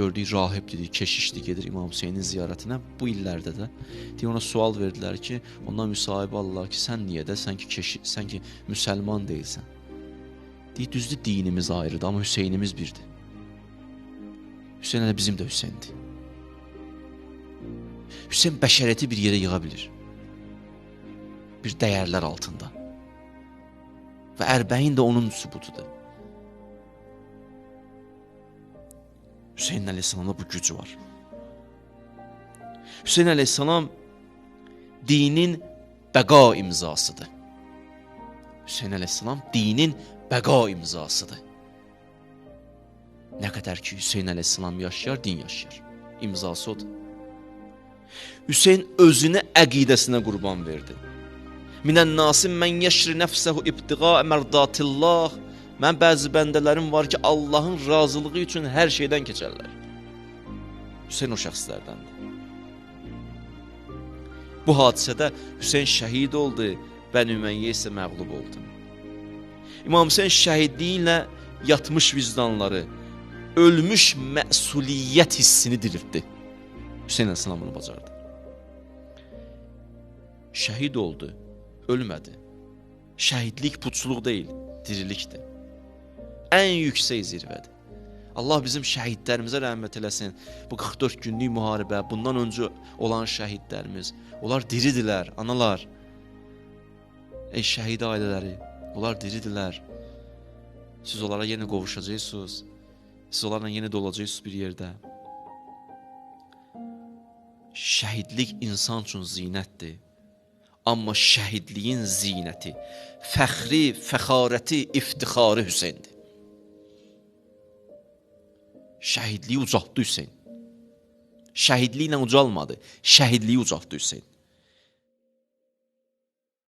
gördük rahib dedi, keşişdi, gedir İmam Hüseynin ziyarətinə. Bu illərdə də deyir ona sual verdilər ki, ondan müsahibə alırlar ki, sən niyə də sən ki keşi, sən ki müsəlman deyilsən. Deyir dinimiz ayrıdır, amma Hüseynimiz birdir. Hüseyn elə bizim də Hüseyndir. Hüseyn bəşəriyyəti bir yerə yığa bilir. Bir dəyərlər altında. Və Ərbəyin də onun sübutudur. Hüseyn əleyhissalamda bu güc var. Hüseyn əleyhissalam dinin bəqa imzasıdır. Hüseyn əleyhissalam dinin bəqa imzasıdır. Nə qədər ki Hüseyn əleyhissalam yaşayar, din yaşayar. İmzası odur. Hüseyn özünü əqidəsinə qurban verdi. Minən nasim mən yeşri nəfsəhu ibtiqa mərdatillah. Mən bəzi bəndələrim var ki, Allahın razılığı üçün hər şeydən keçərlər. Hüseyn o şəxslərdəndir. Bu hadisədə Hüseyn şəhid oldu, Bəni Ümeyyə isə məğlub oldu. İmam Hüseyn şəhidliyi ilə yatmış vicdanları, ölmüş məsuliyyət hissini diriltdi. Hüseyn Əsəlam bunu bacardı. Şəhid oldu, ölmədi. Şəhidlik puçluq deyil, dirilikdir. Ən yüksək zirvədir. Allah bizim şəhidlərimizə rəhmət eləsin. Bu 44 günlük müharibə, bundan öncə olan şəhidlərimiz, onlar diridirlər, analar. Ey şəhid ailələri, onlar diridirlər. Siz onlara yenə qovuşacaqsınız. Siz onlarla yenə də olacaqsınız bir yerdə. Şəhidlik insan üçün zinətdir. Amma şəhidliyin zinəti, fəxri, fəxarəti, iftixarı Hüseyndir. Şəhidliyi ucaltdı Hüseyn. Şəhidliklə ucalmadı, şəhidliyi ucaltdı Hüseyn.